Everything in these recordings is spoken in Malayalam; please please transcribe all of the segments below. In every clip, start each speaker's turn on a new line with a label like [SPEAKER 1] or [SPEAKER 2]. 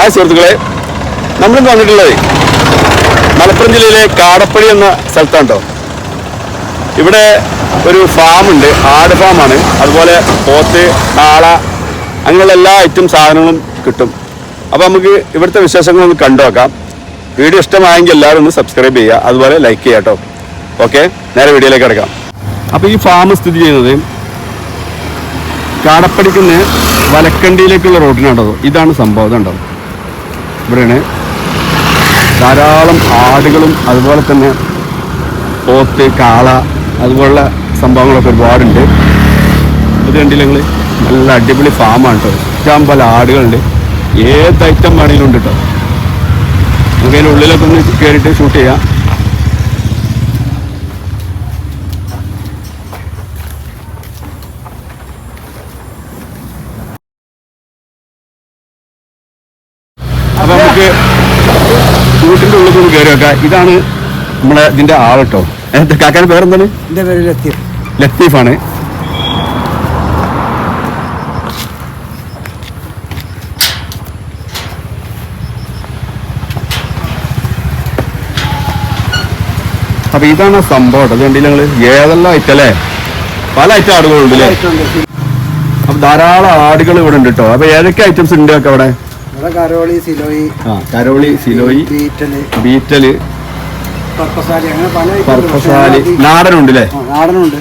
[SPEAKER 1] ഹായ് സുഹൃത്തുക്കളെ നമ്മളിന്ന് വന്നിട്ടുള്ളത് മലപ്പുറം ജില്ലയിലെ കാടപ്പടി എന്ന സ്ഥലത്താണ് കേട്ടോ ഇവിടെ ഒരു ഫാമുണ്ട് ആട് ഫാമാണ്. അതുപോലെ പോത്ത് കാള അങ്ങനെയുള്ള എല്ലാ ഐറ്റം സാധനങ്ങളും കിട്ടും. അപ്പോൾ നമുക്ക് ഇവിടുത്തെ വിശേഷങ്ങളൊന്ന് കണ്ടു നോക്കാം. വീഡിയോ ഇഷ്ടമായെങ്കിൽ എല്ലാവരും ഒന്ന് സബ്സ്ക്രൈബ് ചെയ്യുക അതുപോലെ ലൈക്ക് ചെയ്യുക കേട്ടോ. ഓക്കെ നേരെ വീഡിയോയിലേക്ക് കിടക്കാം. അപ്പോൾ ഈ ഫാം സ്ഥിതി ചെയ്യുന്നത് കാടപ്പടിക്കുന്ന വലക്കണ്ടിയിലേക്കുള്ള റോഡിനാണോ ഇതാണ് സംഭവം ഇതുണ്ടോ? ഇവിടെയാണ്. ധാരാളം ആടുകളും അതുപോലെ തന്നെ പോത്ത് കാള അതുപോലുള്ള സംഭവങ്ങളൊക്കെ ഒരുപാടുണ്ട്. ഇത് കണ്ടില്ല നിങ്ങൾ നല്ല അടിപൊളി ഫാമാണ് കേട്ടോ ഇഷ്ടം പോലെ ആടുകളുണ്ട്. ഏത് ഐറ്റം വേണമെങ്കിലും ഉണ്ട് കേട്ടോ നമുക്ക് അതിന്റെ ഉള്ളിലൊക്കെ ഒന്ന് കയറിയിട്ട് ഷൂട്ട് ചെയ്യാം അപ്പൊ നമുക്ക് വീട്ടിന്റെ ഉള്ളിൽ കൂടി കയറി വെക്കാം. ഇതാണ് നമ്മളെ ഇതിന്റെ ആളട്ടോ കേട്ടോ. കാക്കാൻ പേരെന്താണ്?
[SPEAKER 2] എന്റെ പേര് ലത്തീഫ്.
[SPEAKER 1] ലത്തീഫാണ്. അപ്പൊ ഇതാണ് സംഭവം ഇത് കണ്ടില്ല ഞങ്ങൾ ഏതെല്ലാം ഐറ്റം അല്ലേ? പല ഐറ്റം ആടുകളുണ്ട് അല്ലേ അപ്പൊ ധാരാളം ആടുകൾ ഇവിടെ ഉണ്ട് കേട്ടോ. അപ്പൊ ഏതൊക്കെ ഐറ്റംസ് ഉണ്ട് അവിടെ?
[SPEAKER 2] കരോളി സിലോയി
[SPEAKER 1] ആ കരോളി സിലോയി
[SPEAKER 2] ബീറ്റൽ
[SPEAKER 1] നാടനുണ്ട് അല്ലേ
[SPEAKER 2] നാടനുണ്ട്.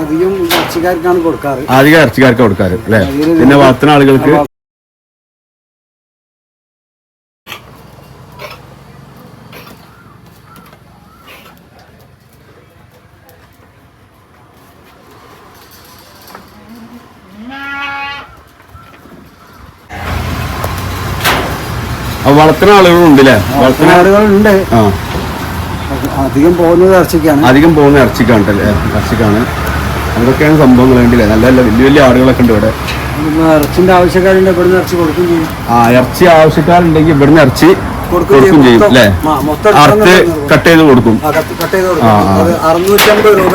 [SPEAKER 2] അധികം ഇറച്ചിക്കാർക്കാണ് കൊടുക്കാറ്.
[SPEAKER 1] അധികം ഇറച്ചിക്കാർക്ക് കൊടുക്കാറ് അല്ലേ പിന്നെ വളർത്തുന്ന ആളുകൾക്ക്
[SPEAKER 2] അപ്പൊ
[SPEAKER 1] അപ്പൊ വളർത്തുന്ന ആളുകളും ഉണ്ട് അല്ലേ വളർത്തുന്ന ആളുകളുണ്ട്.
[SPEAKER 2] അധികം പോകുന്നത് ഇറച്ചിക്കാണ്.
[SPEAKER 1] അധികം പോകുന്നത് ഇറച്ചിക്കാണ് അല്ലേ? ഇറച്ചിക്കാണ്. അതൊക്കെയാണ് സംഭവങ്ങൾ വേണ്ടില്ലേ നല്ല നല്ല വലിയ വലിയ ആടുകളൊക്കെ ഉണ്ട് ഇവിടെ.
[SPEAKER 2] ഇറച്ചിന്റെ ആവശ്യക്കാരുണ്ട് ഇവിടുന്ന് ഇറച്ചി കൊടുക്കും ചെയ്യും.
[SPEAKER 1] ആ ഇറച്ചി ആവശ്യക്കാരുണ്ടെങ്കിൽ ഇവിടുന്ന് ഇറച്ചി
[SPEAKER 2] കൊടുക്കും
[SPEAKER 1] ചെയ്യും. അല്ലേ? അറുത്ത് കട്ട് ചെയ്ത് കൊടുക്കും.
[SPEAKER 2] കട്ട് ചെയ്ത് കൊടുക്കും. അറുന്നൂറ്റമ്പത് രൂപ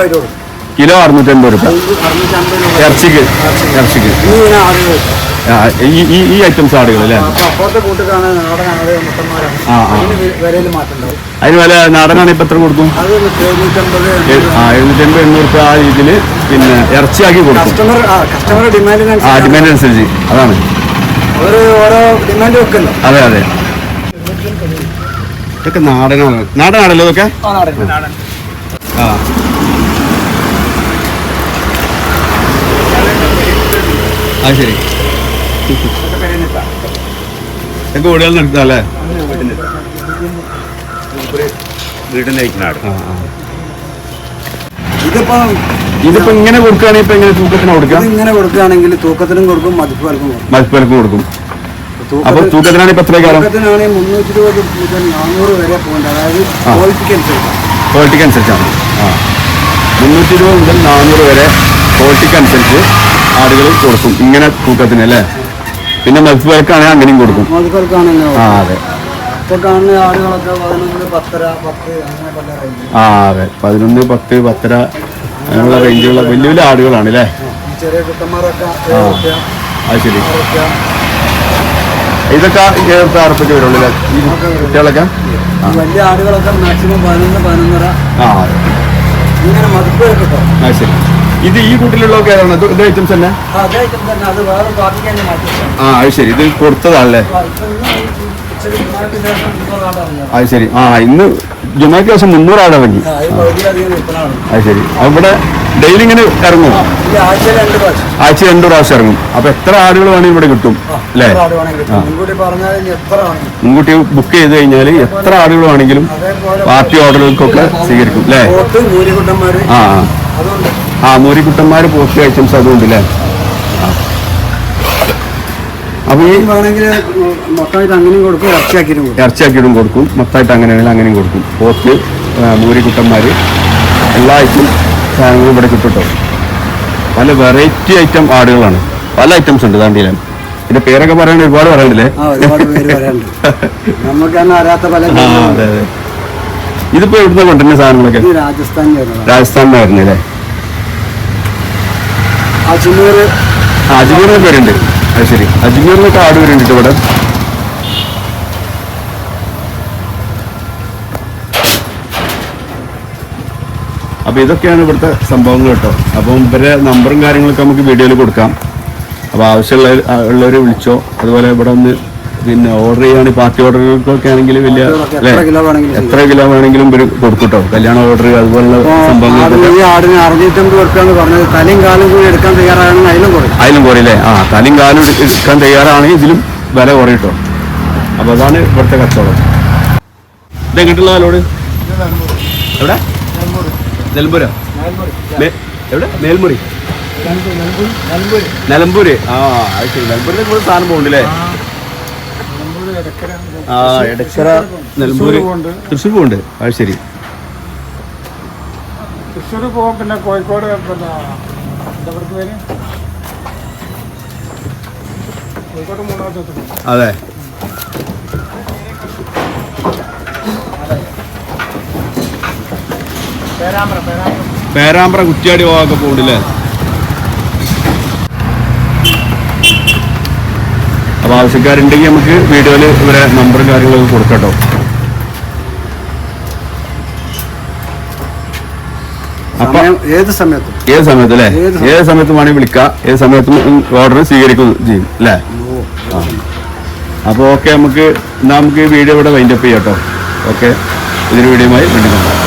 [SPEAKER 1] കിലോ അറുന്നൂറ്റമ്പത് രൂപ. ഇറച്ചിക്ക് ഇറച്ചിക്ക്. ഈ ഈ ഐറ്റംസ് ആടുകൾ അല്ലേ? ആ, ആ.
[SPEAKER 2] അതിന്
[SPEAKER 1] വില നാടനാണ് ഇപ്പൊ എത്ര കൊടുക്കും? ആ എഴുന്നൂറ്റമ്പത് എണ്ണൂറ് രൂപ ആ രീതിയിൽ പിന്നെ ഇറച്ചിയാക്കി കൊടുക്കും.
[SPEAKER 2] ആ
[SPEAKER 1] ഡിമാൻഡ് അനുസരിച്ച് അതാണ്. അതെ അതെ. ഇതൊക്കെ നാടനാണ്. നാടനാണല്ലോ ഇതൊക്കെ?
[SPEAKER 2] ആ.
[SPEAKER 1] അത് ശരി. ഇതൊക്കെ ഓടിയാൽ നിർത്താം അല്ലേ?
[SPEAKER 3] വീടിനയക്കുന്നാട്
[SPEAKER 1] ആ ആ.
[SPEAKER 2] ഇതിപ്പോ
[SPEAKER 1] ഇതിപ്പോ ഇങ്ങനെ കൊടുക്കുകയാണെങ്കിൽ ഇപ്പൊ എങ്ങനെ തൂക്കത്തിന് കൊടുക്കാം?
[SPEAKER 2] ഇങ്ങനെ കൊടുക്കുകയാണെങ്കിൽ തൂക്കത്തിനും കൊടുക്കും മതിപ്പുകൾക്കും കൊടുക്കും.
[SPEAKER 1] മത്സ്യപ്പലക്കും കൊടുക്കും. അപ്പൊ
[SPEAKER 2] തൂക്കത്തിന്
[SPEAKER 1] തൂക്കത്തിനാണ് ഇപ്പൊ എത്ര കാലം?
[SPEAKER 2] തൂക്കത്തിനാണെങ്കിൽ മുന്നൂറ്റി ഇരുപത് മുതൽ നാനൂറ് വരെ പോകേണ്ട അതായത്. ക്വാളിറ്റിക്ക് അനുസരിച്ചാണ്
[SPEAKER 1] ക്വാളിറ്റിക്ക് അനുസരിച്ചാണ്. ആ. മുന്നൂറ്റി ഇരുപത് മുതൽ നാനൂറ് വരെ ക്വാളിറ്റിക്ക് അനുസരിച്ച് ആടുകൾ കൊടുക്കും. ഇങ്ങനെ തൂക്കത്തിന് അല്ലേ? പിന്നെ മത്സ്യപ്പലക്കാണെങ്കിൽ അങ്ങനെയും കൊടുക്കും. ആ അതെ. ആ അതെ. പതിനൊന്ന് പത്ത് പത്തര അങ്ങനെയുള്ള റേഞ്ചുള്ള വലിയ വലിയ ആടുകളാണ് അല്ലേ? ആ ശരി. ഇതൊക്കെ അറുപ്പൊക്കെ വരുള്ളൂ ഈ കുട്ടികളൊക്കെ?
[SPEAKER 2] വലിയ ആടുകളൊക്കെ മാക്സിമം പതിനൊന്ന് പതിനൊന്നര.
[SPEAKER 1] ആ ശരി. ഇത് ഈ കൂട്ടിലുള്ളതൊക്കെ ഏതാണ്? ഇത് ഐറ്റംസ് തന്നെ? ആ അത് ശരി. ഇത് കൊടുത്തതാണല്ലേ? അത് ശരി. ആ ഇന്ന് ജുമാക്ക് ദിവസം മുന്നൂറ് ആട്
[SPEAKER 2] വണ്ടി
[SPEAKER 1] അത് ശരി. അവിടെ ഇവിടെ ഡെയിലി ഇങ്ങനെ ഇറങ്ങും
[SPEAKER 2] ആഴ്ച രണ്ട് പ്രാവശ്യം.
[SPEAKER 1] ഇറങ്ങും. അപ്പൊ എത്ര ആടുകൾ വേണമെങ്കിൽ ഇവിടെ കിട്ടും അല്ലേ?
[SPEAKER 2] മുൻകൂട്ടി
[SPEAKER 1] ബുക്ക് ചെയ്ത് കഴിഞ്ഞാൽ എത്ര ആടുകൾ വേണമെങ്കിലും പാർട്ടി ഓർഡറുകൾക്കൊക്കെ സ്വീകരിക്കും അല്ലേ? ആ ആ.
[SPEAKER 2] അതുകൊണ്ട്
[SPEAKER 1] ആ മോരിക്കുട്ടന്മാർ പോസ്റ്റ് ഐറ്റംസ് അതുകൊണ്ട് അല്ലേ അപ്പൊ ഈ
[SPEAKER 2] വേണമെങ്കിൽ മൊത്തമായിട്ട് അങ്ങനെയും കൊടുക്കും ഇറച്ചിയാക്കിയിട്ടും
[SPEAKER 1] ഇറച്ചിയാക്കിയിട്ടും കൊടുക്കും. മൊത്തമായിട്ട് അങ്ങനെയാണെങ്കിൽ അങ്ങനെയും കൊടുക്കും. പോസ്റ്റ് മൂരിക്കുട്ടന്മാർ എല്ലാ ഐറ്റം സാധനങ്ങളും ഇവിടെ കിട്ടും പല വെറൈറ്റി ഐറ്റം ആടുകളാണ്. പല ഐറ്റംസ് ഉണ്ട് താണ്ടിയിലെ ഇതിന്റെ പേരൊക്കെ പറയാൻ ഒരുപാട് പറയാനില്ലേ
[SPEAKER 2] നമുക്ക് അറിയാത്ത പല
[SPEAKER 1] ഇതിപ്പോ എവിടുന്ന കൊണ്ടുവരുന്ന സാധനങ്ങളൊക്കെ?
[SPEAKER 2] രാജസ്ഥാനിൽ
[SPEAKER 1] രാജസ്ഥാനിലായിരുന്നു. അല്ലേ
[SPEAKER 2] അജ്മീർ.
[SPEAKER 1] അജ്മീർ പേരുണ്ട്. അത് ശരി. അജ്മീറിലൊക്കെ ആട് വരുന്നുണ്ട് ഇവിടെ. അപ്പോൾ ഇതൊക്കെയാണ് ഇവിടുത്തെ സംഭവങ്ങൾ കേട്ടോ. അപ്പോൾ ഇവരെ നമ്പറും കാര്യങ്ങളൊക്കെ നമുക്ക് വീഡിയോയിൽ കൊടുക്കാം. അപ്പോൾ ആവശ്യമുള്ള ഉള്ളവരെ വിളിച്ചോ. അതുപോലെ ഇവിടെ ഒന്ന് പിന്നെ ഓർഡർ ചെയ്യുകയാണെങ്കിൽ പാർട്ടി ഓർഡറുകൾക്കൊക്കെ ആണെങ്കിൽ വലിയ
[SPEAKER 2] എത്ര കിലോ വേണമെങ്കിലും
[SPEAKER 1] കൊടുക്കട്ടോ കിലോ ഇവർ കൊടുക്കൂട്ടോ? കല്യാണ ഓർഡർ അതുപോലുള്ള സംഭവങ്ങൾ
[SPEAKER 2] ആദ്യം ഈ ആടിന് അറുന്നൂറ്റമ്പത് കൊടുക്കാന്ന് പറഞ്ഞത് തലയും കാലും കൂടി എടുക്കാൻ തയ്യാറാണെങ്കിൽ അതിലും കുറയും.
[SPEAKER 1] അതിലും കുറയില്ലേ? ആ തലയും കാലും എടുക്കാൻ തയ്യാറാണെങ്കിൽ ഇതിലും വില കുറയിട്ടോ? അപ്പോൾ അതാണ് ഇവിടുത്തെ കച്ചവടം. ഇത് എങ്ങോട്ടുള്ള കാലോട് എവിടെ? നെൽമ്പൂര എവിടെ മേൽമുറി നിലമ്പൂര്. ആ അത് ശരി. നിലമ്പൂരിൽ കൂടുതൽ സാധനം പോകുന്നുണ്ടല്ലേ ആ എടക്കര നിലമ്പൂര് തൃശ്ശൂർ പോകുന്നുണ്ട് അത് ശരി.
[SPEAKER 4] തൃശ്ശൂർ പോകും പിന്നെ കോഴിക്കോട് പിന്നെ എന്താ പറയുക പേര്? കോഴിക്കോട് മൂന്നാമത്തെ
[SPEAKER 1] അതെ.
[SPEAKER 4] പേരാമ്പ്ര
[SPEAKER 1] കുറ്റിയാടി പോകാനൊക്കെ പോകുന്നുണ്ടല്ലേ അപ്പോൾ ആവശ്യക്കാരുണ്ടെങ്കിൽ നമുക്ക് വീഡിയോയിൽ ഇവരെ നമ്പറും കാര്യങ്ങളൊക്കെ കൊടുക്കട്ടോ അപ്പൊ
[SPEAKER 2] ഏത് സമയത്തും.
[SPEAKER 1] ഏത് സമയത്ത് അല്ലേ?
[SPEAKER 2] ഏത്
[SPEAKER 1] സമയത്തും. വേണമെങ്കിൽ വിളിക്കാം. ഏത് സമയത്തും ഓർഡർ സ്വീകരിക്കും ചെയ്യും അല്ലേ? അപ്പൊ അപ്പോൾ ഓക്കെ നമുക്ക് നമുക്ക് വീഡിയോ ഇവിടെ വൈൻഡപ്പ് ചെയ്യാം കേട്ടോ. ഓക്കെ ഇതിന് വീഡിയോയുമായി വീണ്ടും